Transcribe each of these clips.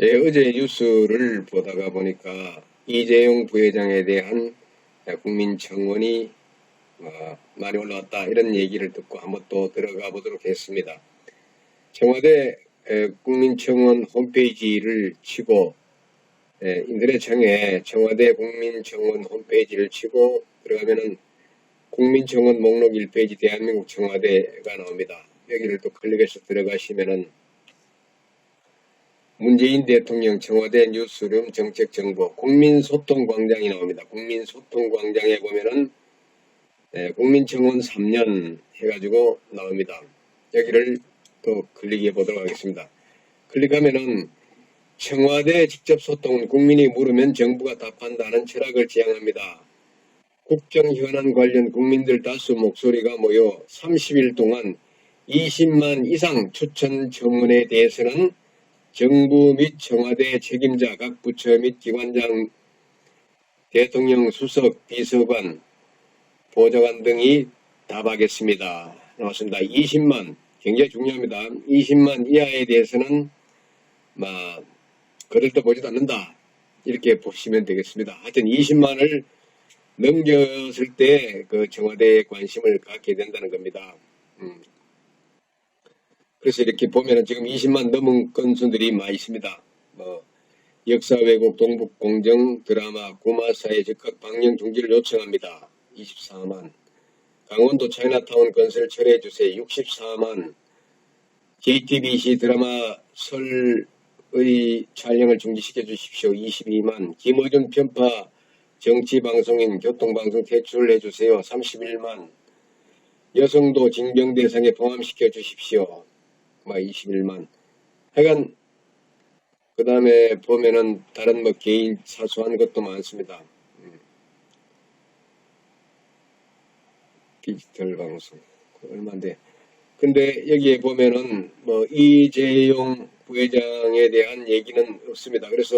예, 어제 뉴스를 보다가 보니까 이재용 부회장에 대한 국민청원이 어, 많이 올라왔다 이런 얘기를 듣고 한번 또 들어가 보도록 했습니다. 청와대 에, 국민청원 홈페이지를 치고 에, 인터넷창에 청와대 국민청원 홈페이지를 치고 들어가면은 국민청원 목록 1페이지 대한민국 청와대가 나옵니다. 여기를 또 클릭해서 들어가시면은 문재인 대통령 청와대 뉴스룸 정책정보 국민소통광장이 나옵니다. 국민소통광장에 보면은 예, 국민청원 3년 해가지고 나옵니다. 여기를 또 클릭해 보도록 하겠습니다. 클릭하면은 청와대 직접 소통은 국민이 물으면 정부가 답한다는 철학을 지향합니다. 국정 현안 관련 국민들 다수 목소리가 모여 30일 동안 20만 이상 추천 청원에 대해서는 정부 및 청와대 책임자 각 부처 및 기관장 대통령 수석 비서관 보좌관 등이 답하겠습니다. 나왔습니다. 20만 굉장히 중요합니다. 20만 이하에 대해서는 막 그럴듯 보지도 않는다. 이렇게 보시면 되겠습니다. 하여튼 20만을 넘겼을 때 그 청와대에 관심을 갖게 된다는 겁니다. 음. 그래서 이렇게 보면은 지금 20만 넘은 건수들이 많이 있습니다. 뭐 역사 왜곡 동북 공정 드라마 구마사의 즉각 방영 중지를 요청합니다. 24만 강원도 차이나타운 건설 철회해 주세요. 64만 JTBC 드라마 설의 촬영을 중지시켜 주십시오. 22만 김어준 편파 정치방송인 교통방송 퇴출해 주세요. 31만 여성도 징병 대상에 포함시켜 주십시오. 막 21만. 하여간 그 다음에 보면은 다른 뭐 개인 사소한 것도 많습니다. 음. 디지털 방송 얼마인데. 근데 여기에 보면은 뭐 이재용 부회장에 대한 얘기는 없습니다. 그래서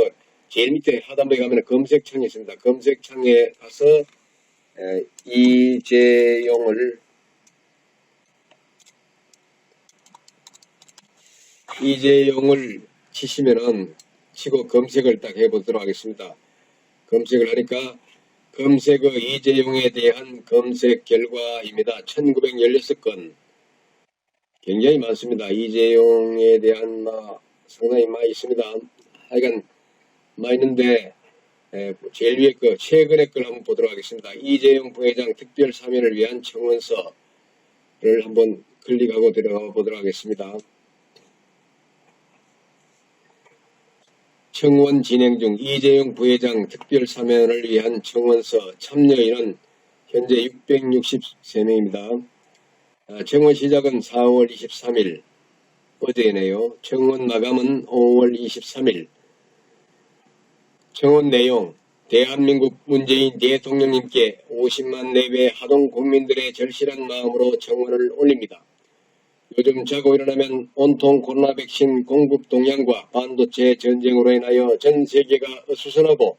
제일 밑에 하단부에 가면 검색창이 있습니다. 검색창에 가서 에, 이재용을 이재용을 치시면은 치고 검색을 딱 해보도록 하겠습니다. 검색을 하니까 검색어 이재용에 대한 검색 결과입니다. 1916건 굉장히 많습니다. 이재용에 대한 뭐 상당히 많이 있습니다. 하여간 많이 있는데 에, 제일 위에 거 최근의 걸 한번 보도록 하겠습니다. 이재용 부회장 특별 사면을 위한 청원서를 한번 클릭하고 들어가 보도록 하겠습니다. 청원 진행 중 이재용 부회장 특별 사면을 위한 청원서 참여인은 현재 663명입니다. 아, 청원 시작은 4월 23일 어제네요. 청원 마감은 5월 23일. 청원 내용 대한민국 문재인 대통령님께 50만 내외 하동 국민들의 절실한 마음으로 청원을 올립니다. 요즘 자고 일어나면 온통 코로나 백신 공급 동향과 반도체 전쟁으로 인하여 전 세계가 어수선하고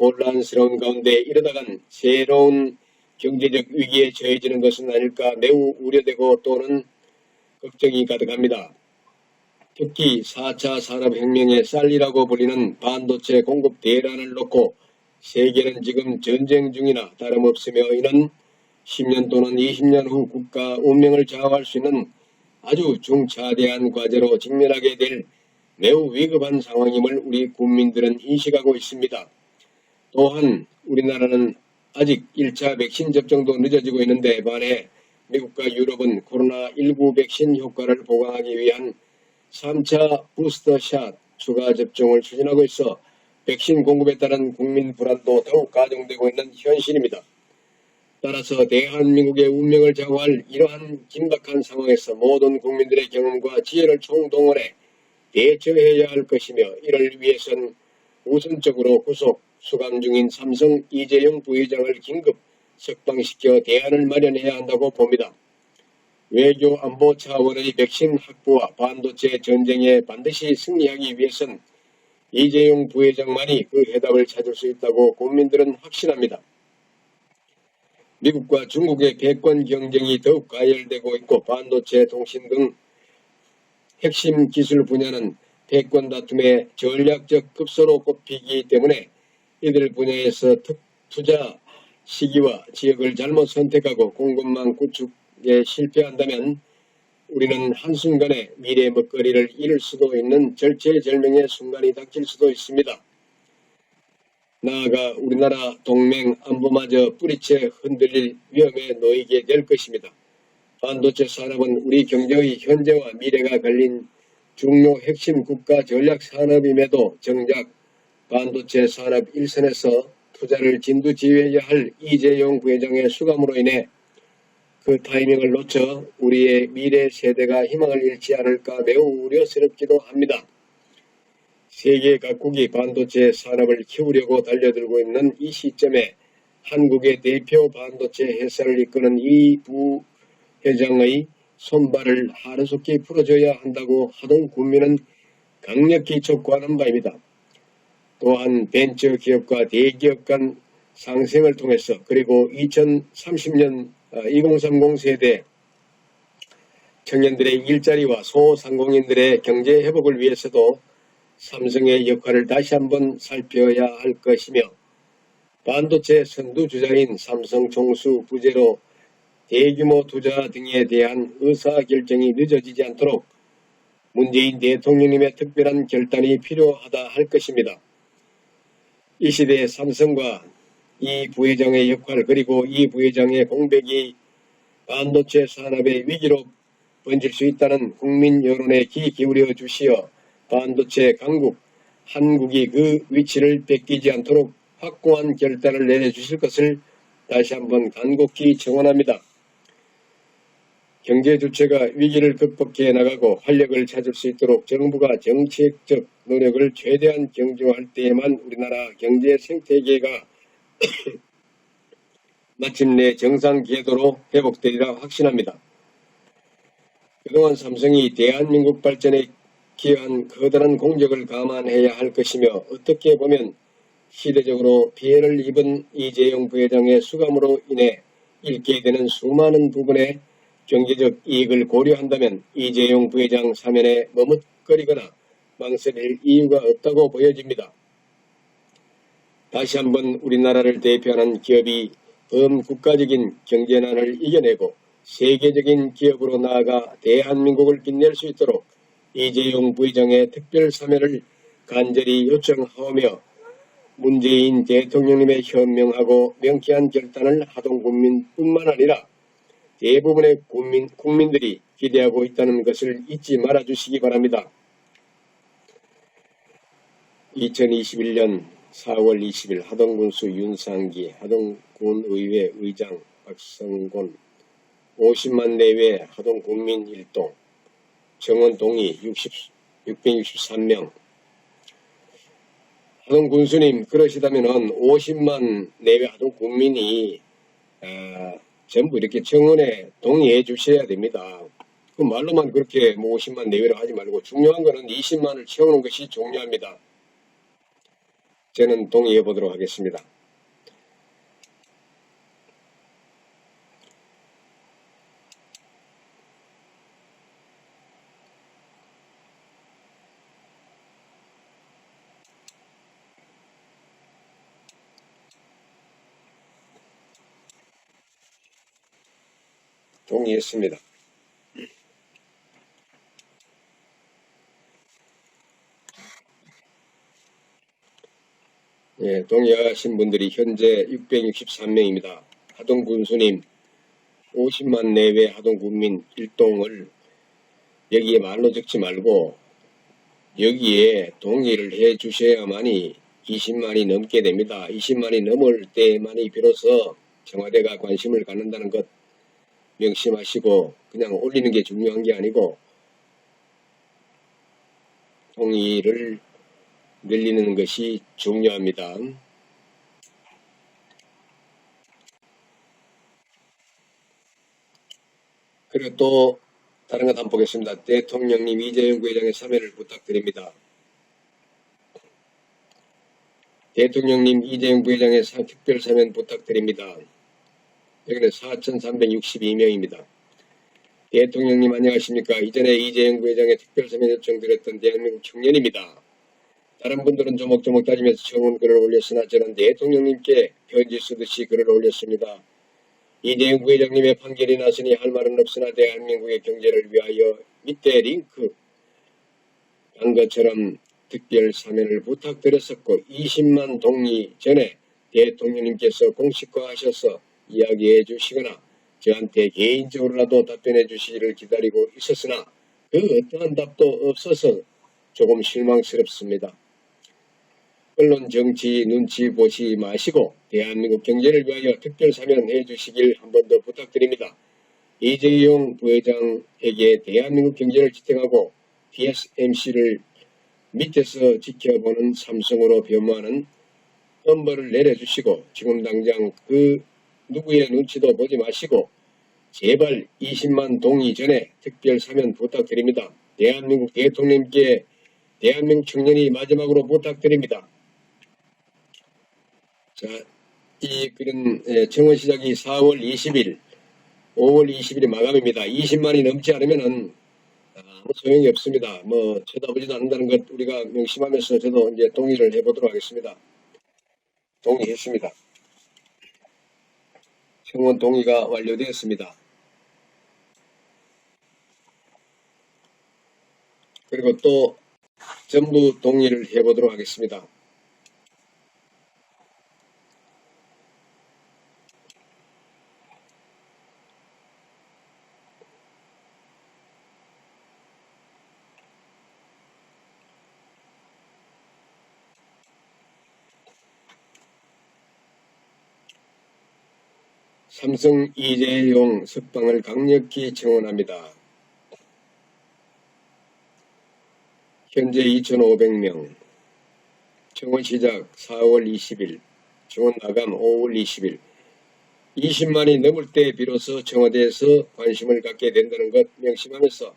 혼란스러운 가운데 이러다간 새로운 경제적 위기에 처해지는 것은 아닐까 매우 우려되고 또는 걱정이 가득합니다. 특히 4차 산업혁명의 쌀이라고 불리는 반도체 공급 대란을 놓고 세계는 지금 전쟁 중이나 다름없으며 이는 10년 또는 20년 후 국가 운명을 좌우할 수 있는 아주 중차대한 과제로 직면하게 될 매우 위급한 상황임을 우리 국민들은 인식하고 있습니다. 또한 우리나라는 아직 1차 백신 접종도 늦어지고 있는데 반해 미국과 유럽은 코로나19 백신 효과를 보강하기 위한 3차 부스터샷 추가 접종을 추진하고 있어 백신 공급에 따른 국민 불안도 더욱 가중되고 있는 현실입니다. 따라서 대한민국의 운명을 좌우할 이러한 긴박한 상황에서 모든 국민들의 경험과 지혜를 총동원해 대처해야 할 것이며 이를 위해선 우선적으로 구속 수감 중인 삼성 이재용 부회장을 긴급 석방시켜 대안을 마련해야 한다고 봅니다. 외교 안보 차원의 백신 확보와 반도체 전쟁에 반드시 승리하기 위해선 이재용 부회장만이 그 해답을 찾을 수 있다고 국민들은 확신합니다. 미국과 중국의 패권 경쟁이 더욱 가열되고 있고 반도체, 통신 등 핵심 기술 분야는 패권 다툼의 전략적 급소로 꼽히기 때문에 이들 분야에서 특 투자 시기와 지역을 잘못 선택하고 공급망 구축에 실패한다면 우리는 한순간에 미래 먹거리를 잃을 수도 있는 절체절명의 순간이 닥칠 수도 있습니다. 나아가 우리나라 동맹 안보마저 뿌리채 흔들릴 위험에 놓이게 될 것입니다. 반도체 산업은 우리 경제의 현재와 미래가 걸린 중요 핵심 국가 전략 산업임에도 정작 반도체 산업 일선에서 투자를 진두지휘해야 할 이재용 부회장의 수감으로 인해 그 타이밍을 놓쳐 우리의 미래 세대가 희망을 잃지 않을까 매우 우려스럽기도 합니다. 세계 각국이 반도체 산업을 키우려고 달려들고 있는 이 시점에 한국의 대표 반도체 회사를 이끄는 이 부 회장의 손발을 하루속히 풀어줘야 한다고 하동 국민은 강력히 촉구하는 바입니다. 또한 벤처 기업과 대기업 간 상생을 통해서 그리고 2030년 2030 세대 청년들의 일자리와 소상공인들의 경제 회복을 위해서도 삼성의 역할을 다시 한번 살펴야 할 것이며 반도체 선두주자인 삼성 총수 부재로 대규모 투자 등에 대한 의사결정이 늦어지지 않도록 문재인 대통령님의 특별한 결단이 필요하다 할 것입니다. 이 시대의 삼성과 이 부회장의 역할 그리고 이 부회장의 공백이 반도체 산업의 위기로 번질 수 있다는 국민 여론에 귀 기울여 주시어 반도체 강국 한국이 그 위치를 뺏기지 않도록 확고한 결단을 내려주실 것을 다시 한번 간곡히 청원합니다. 경제 주체가 위기를 극복해 나가고 활력을 찾을 수 있도록 정부가 정책적 노력을 최대한 경주할 때에만 우리나라 경제 생태계가 마침내 정상 궤도로 회복되리라 확신합니다. 그동안 삼성이 대한민국 발전에 기여한 커다란 공적을 감안해야 할 것이며 어떻게 보면 시대적으로 피해를 입은 이재용 부회장의 수감으로 인해 잃게 되는 수많은 부분에 경제적 이익을 고려한다면 이재용 부회장 사면에 머뭇거리거나 망설일 이유가 없다고 보여집니다. 다시 한번 우리나라를 대표하는 기업이 범국가적인 경제난을 이겨내고 세계적인 기업으로 나아가 대한민국을 빛낼 수 있도록 이재용 부회장의 특별 사면을 간절히 요청하며 문재인 대통령님의 현명하고 명쾌한 결단을 하동 국민뿐만 아니라 대부분의 국민, 국민들이 기대하고 있다는 것을 잊지 말아 주시기 바랍니다. 2021년 4월 20일 하동군수 윤상기 하동군의회 의장 박성곤 50만 내외 하동국민 일동 정원 동의 60, 663명 하동 군수님 그러시다면 50만 내외 하동 국민이 아, 전부 이렇게 정원에 동의해 주셔야 됩니다. 그 말로만 그렇게 뭐 50만 내외로 하지 말고 중요한 거는 20만을 채우는 것이 중요합니다. 저는 동의해 보도록 하겠습니다. 동의했습니다. 예, 동의하신 분들이 현재 663명입니다. 하동 군수님 50만 내외 하동 군민 일동을 여기에 말로 적지 말고 여기에 동의를 해 주셔야만이 20만이 넘게 됩니다. 20만이 넘을 때만이 비로소 청와대가 관심을 갖는다는 것 명심하시고 그냥 올리는 게 중요한 게 아니고 동의를 늘리는 것이 중요합니다. 그리고 또 다른 것 한번 보겠습니다. 대통령님 이재용 부회장의 사면을 부탁드립니다. 대통령님 이재용 부회장의 특별 사면 부탁드립니다. 여기는 4,362명입니다. 대통령님 안녕하십니까? 이전에 이재용 부회장의 특별사면 요청 드렸던 대한민국 청년입니다. 다른 분들은 조목조목 따지면서 청원 글을 올렸으나 저는 대통령님께 편지 쓰듯이 글을 올렸습니다. 이재용 부회장님의 판결이 났으니 할 말은 없으나 대한민국의 경제를 위하여 밑에 링크 한 것처럼 특별 사면을 부탁드렸었고 20만 동의 전에 대통령님께서 공식화하셔서 이야기해 주시거나 저한테 개인적으로라도 답변해 주시기를 기다리고 있었으나 그 어떠한 답도 없어서 조금 실망스럽습니다. 언론 정치 눈치 보시 마시고 대한민국 경제를 위하여 특별 사면해 주시길 한 번 더 부탁드립니다. 이재용 부회장에게 대한민국 경제를 지탱하고 TSMC를 밑에서 지켜보는 삼성으로 변모하는 엄벌을 내려주시고 지금 당장 그 누구의 눈치도 보지 마시고 제발 20만 동의 전에 특별 사면 부탁드립니다. 대한민국 대통령께 대한민국 청년이 마지막으로 부탁드립니다. 자, 이 글은 예, 청원 시작이 4월 20일, 5월 20일이 마감입니다. 20만이 넘지 않으면은 아무 소용이 없습니다. 뭐 쳐다보지도 않는다는 것 우리가 명심하면서 저도 이제 동의를 해보도록 하겠습니다. 동의했습니다. 청원 동의가 완료되었습니다. 그리고 또 전부 동의를 해보도록 하겠습니다. 삼성 이재용 석방을 강력히 청원합니다. 현재 2,500명, 청원 시작 4월 20일, 청원 마감 5월 20일, 20만이 넘을 때 비로소 청와대에서 관심을 갖게 된다는 것 명심하면서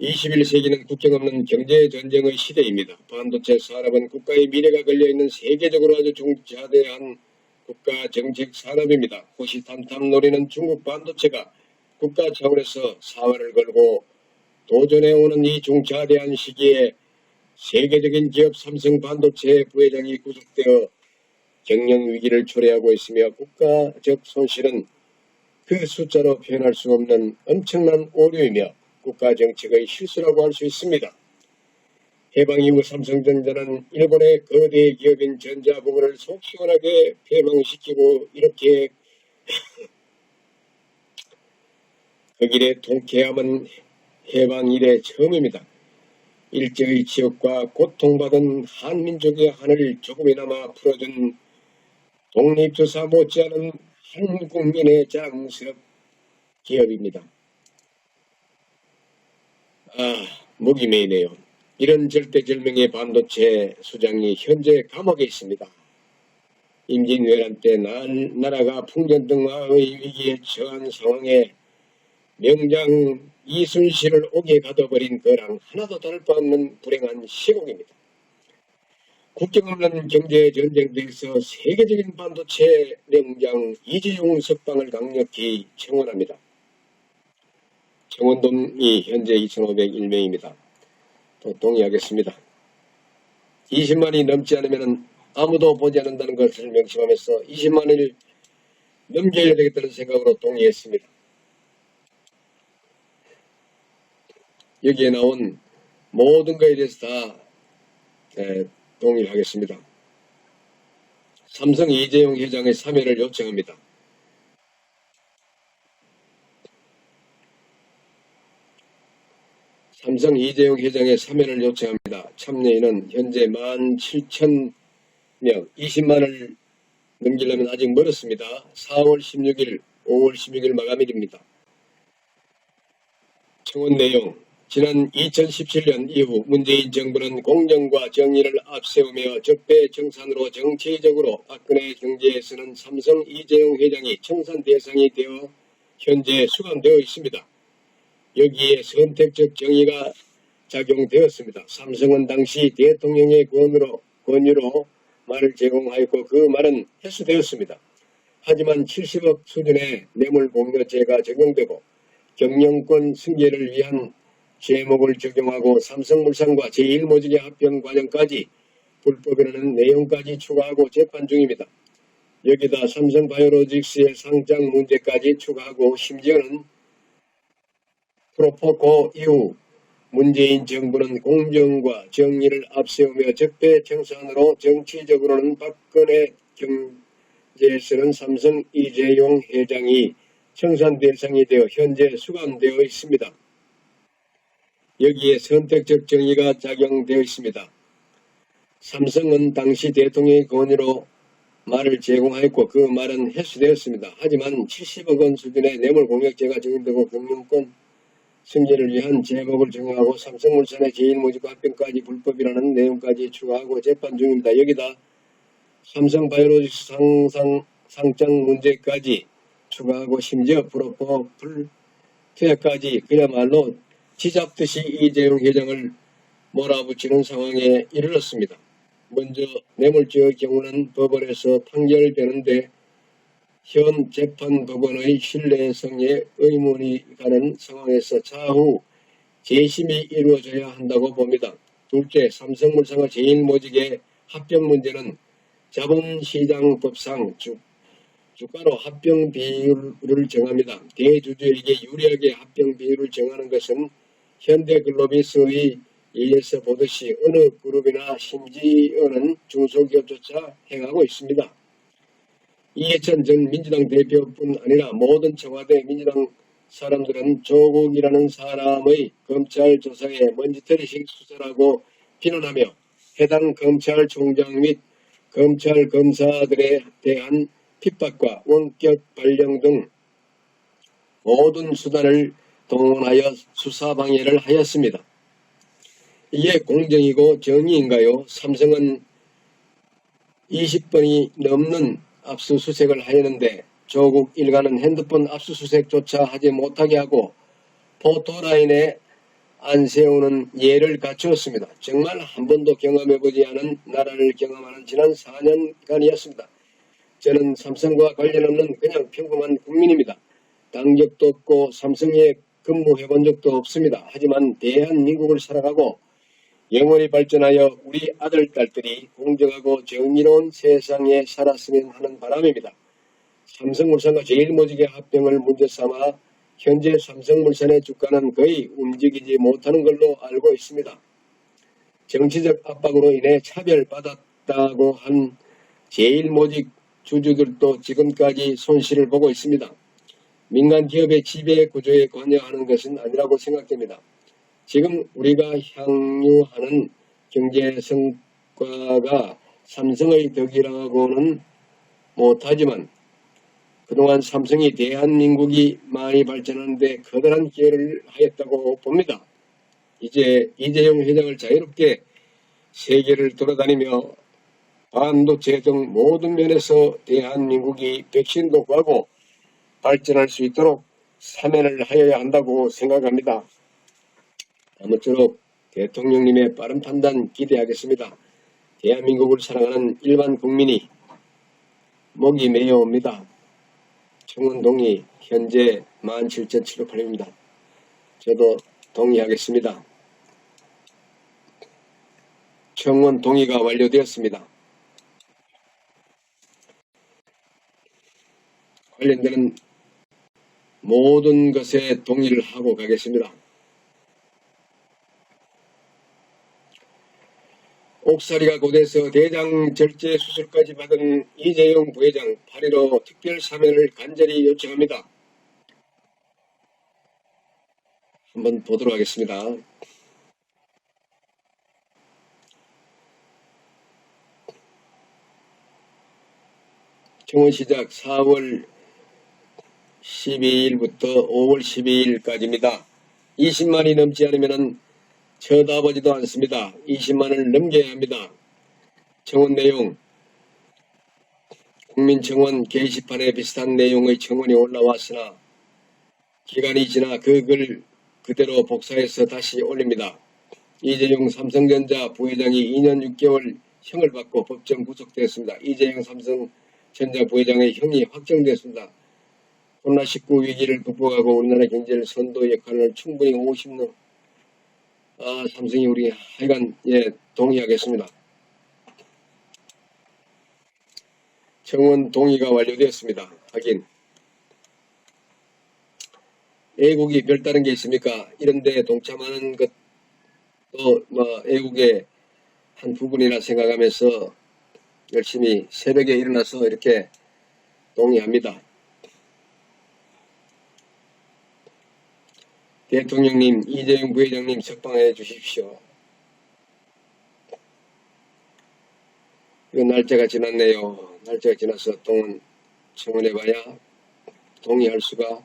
21세기는 국경 없는 경제 전쟁의 시대입니다. 반도체 산업은 국가의 미래가 걸려있는 세계적으로 아주 중차대한 국가 정책 산업입니다. 호시탐탐 노리는 중국 반도체가 국가 차원에서 사활을 걸고 도전해오는 이 중차대한 시기에 세계적인 기업 삼성 반도체 부회장이 구속되어 경영 위기를 초래하고 있으며 국가적 손실은 그 숫자로 표현할 수 없는 엄청난 오류이며 국가 정책의 실수라고 할 수 있습니다. 해방 이후 삼성전자는 일본의 거대 기업인 전자부문을 속 시원하게 폐망시키고 이렇게 그 길에 통쾌함은 해방 이래 처음입니다. 일제의 지역과 고통받은 한민족의 한을 조금이나마 풀어준 독립조사 못지않은 한 국민의 자랑스럽 기업입니다. 아, 목이 메이네요. 이런 절대절명의 반도체 수장이 현재 감옥에 있습니다. 임진왜란 때 날, 나라가 풍전등화의 위기에 처한 상황에 명장 이순신을 옥에 가둬버린 거랑 하나도 다를 바 없는 불행한 시국입니다. 국경 없는 경제 전쟁에서 세계적인 반도체 명장 이재용 석방을 강력히 청원합니다. 청원동이 현재 2,501명입니다. 또 동의하겠습니다. 20만이 넘지 않으면 아무도 보지 않는다는 것을 명심하면서 20만을 넘겨야 되겠다는 생각으로 동의했습니다. 여기에 나온 모든 것에 대해서 다 에, 동의를 하겠습니다. 삼성 이재용 회장의 사면을 요청합니다. 삼성 이재용 회장의 사면을 요청합니다. 참여인은 현재 17,000명, 20만을 넘기려면 아직 멀었습니다. 4월 16일, 5월 16일 마감일입니다. 청원 내용 지난 2017년 이후 문재인 정부는 공정과 정의를 앞세우며 적폐청산으로 정치적으로 박근혜 경제에서는 삼성 이재용 회장이 청산 대상이 되어 현재 수감되어 있습니다. 여기에 선택적 정의가 작용되었습니다. 삼성은 당시 대통령의 권으로, 권유로 말을 제공하였고 그 말은 해소되었습니다. 하지만 70억 수준의 뇌물 공여죄가 적용되고 경영권 승계를 위한 제목을 적용하고 삼성물산과 제1모직의 합병 과정까지 불법이라는 내용까지 추가하고 재판 중입니다. 여기다 삼성바이오로직스의 상장 문제까지 추가하고 심지어는 프로포코 이후 문재인 정부는 공정과 정의를 앞세우며 적폐청산으로 정치적으로는 박근혜 경제에서는 삼성 이재용 회장이 청산 대상이 되어 현재 수감되어 있습니다. 여기에 선택적 정의가 작용되어 있습니다. 삼성은 당시 대통령의 건의로 말을 제공하였고 그 말은 해수되었습니다. 하지만 70억 원 수준의 뇌물 공격죄가 적용되고 경영권 승계를 위한 제목을 정하고 삼성물산의 제1모집 합병까지 불법이라는 내용까지 추가하고 재판 중입니다. 여기다 삼성바이오로직스 상상, 상장 문제까지 추가하고 심지어 프로포 불투약까지 그야말로 지잡듯이 이재용 회장을 몰아붙이는 상황에 이르렀습니다. 먼저 뇌물죄의 경우는 법원에서 판결되는데 현 재판법원의 신뢰성에 의문이 가는 상황에서 차후 재심이 이루어져야 한다고 봅니다. 둘째, 삼성물산과 제일모직의 합병 문제는 자본시장법상 주, 주가로 합병 비율을 정합니다. 대주주에게 유리하게 합병 비율을 정하는 것은 현대글로비스의 이에서 보듯이 어느 그룹이나 심지어는 중소기업조차 행하고 있습니다. 이해찬 전 민주당 대표뿐 아니라 모든 청와대 민주당 사람들은 조국이라는 사람의 검찰 조사에 먼지털이식 수사라고 비난하며 해당 검찰총장 및 검찰 검사들에 대한 핍박과 원격 발령 등 모든 수단을 동원하여 수사 방해를 하였습니다. 이게 공정이고 정의인가요? 삼성은 20번이 넘는 압수수색을 하였는데 조국 일가는 핸드폰 압수수색조차 하지 못하게 하고 포토라인에 안 세우는 예를 갖추었습니다. 정말 한 번도 경험해보지 않은 나라를 경험하는 지난 4년간이었습니다. 저는 삼성과 관련 없는 그냥 평범한 국민입니다. 당적도 없고 삼성에 근무해본 적도 없습니다. 하지만 대한민국을 살아가고 영원히 발전하여 우리 아들, 딸들이 공정하고 정의로운 세상에 살았으면 하는 바람입니다. 삼성물산과 제일모직의 합병을 문제 삼아 현재 삼성물산의 주가는 거의 움직이지 못하는 걸로 알고 있습니다. 정치적 압박으로 인해 차별받았다고 한 제일모직 주주들도 지금까지 손실을 보고 있습니다. 민간 기업의 지배 구조에 관여하는 것은 아니라고 생각됩니다. 지금 우리가 향유하는 경제 성과가 삼성의 덕이라고는 못하지만 그동안 삼성이 대한민국이 많이 발전하는데 커다란 기여를 하였다고 봅니다. 이제 이재용 회장을 자유롭게 세계를 돌아다니며 반도체 등 모든 면에서 대한민국이 백신도 구하고 발전할 수 있도록 사면을 하여야 한다고 생각합니다. 아무쪼록 대통령님의 빠른 판단 기대하겠습니다. 대한민국을 사랑하는 일반 국민이 목이 메어옵니다. 청원 동의 현재 17,708입니다. 저도 동의하겠습니다. 청원 동의가 완료되었습니다. 관련되는 모든 것에 동의를 하고 가겠습니다. 옥살이가 곧해서 대장 절제 수술까지 받은 이재용 부회장 8.15 특별 사면을 간절히 요청합니다. 한번 보도록 하겠습니다. 청원 시작 4월 12일부터 5월 12일까지입니다. 20만이 넘지 않으면 쳐다보지도 않습니다. 20만을 넘겨야 합니다. 청원 내용 국민청원 게시판에 비슷한 내용의 청원이 올라왔으나 기간이 지나 그 글 그대로 복사해서 다시 올립니다. 이재용 삼성전자 부회장이 2년 6개월 형을 받고 법정 구속되었습니다. 이재용 삼성전자 부회장의 형이 확정되었습니다. 코로나19 위기를 극복하고 우리나라 경제를 선도 역할을 충분히 50년 아, 삼성이 우리 하여간 예 동의하겠습니다. 청원 동의가 완료되었습니다. 확인. 애국이 별다른 게 있습니까? 이런데 동참하는 것도 뭐 애국의 한 부분이라 생각하면서 열심히 새벽에 일어나서 이렇게 동의합니다. 대통령님, 이재용 부회장님 석방해 주십시오. 이거 날짜가 지났네요. 날짜가 지나서 동원 청원해봐야 동의할 수가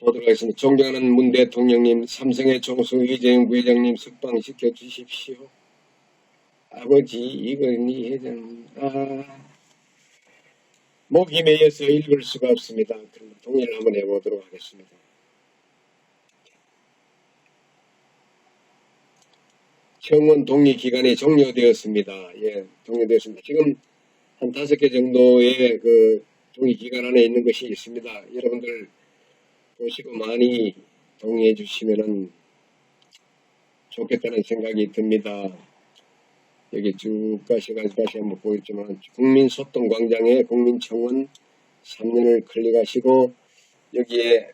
보도록 하겠습니다. 존경하는 문 대통령님, 삼성의 총수 이재용 부회장님 석방시켜 주십시오. 아버지 이건희 회장님, 아, 목이 메여서 읽을 수가 없습니다. 그럼 동의를 한번 해보도록 하겠습니다. 청원 동의 기간이 종료되었습니다. 예, 종료되었습니다. 지금 한 다섯 개 정도의 그 동의 기간 안에 있는 것이 있습니다. 여러분들 보시고 많이 동의해 주시면은 좋겠다는 생각이 듭니다. 여기 쭉 가셔가지고 다시 한번 보였지만 국민소통광장에 국민청원 3년을 클릭하시고 여기에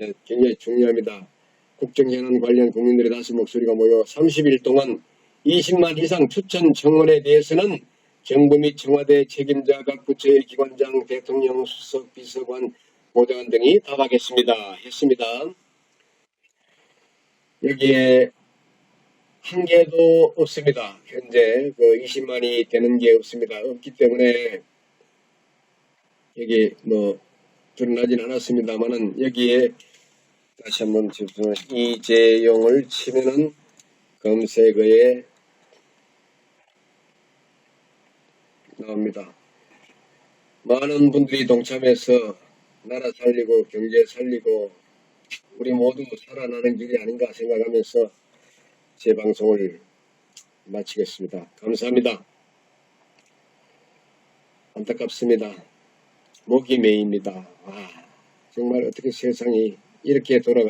예, 굉장히 중요합니다. 국정현안 관련 국민들의 다수 목소리가 모여 30일 동안 20만 이상 추천 청원에 대해서는 정부 및 청와대 책임자 각 부처의 기관장, 대통령, 수석, 비서관, 보좌관 등이 답하겠습니다. 했습니다. 여기에 한 개도 없습니다. 현재 그 20만이 되는 게 없습니다. 없기 때문에 여기 뭐 드러나진 않았습니다만은 여기에 다시 한번 이재용을 치면은 검색어에 나옵니다. 많은 분들이 동참해서 나라 살리고 경제 살리고 우리 모두 살아나는 길이 아닌가 생각하면서 제 방송을 마치겠습니다. 감사합니다. 안타깝습니다. 목이 메입니다. 아, 정말 어떻게 세상이 이렇게 돌아가고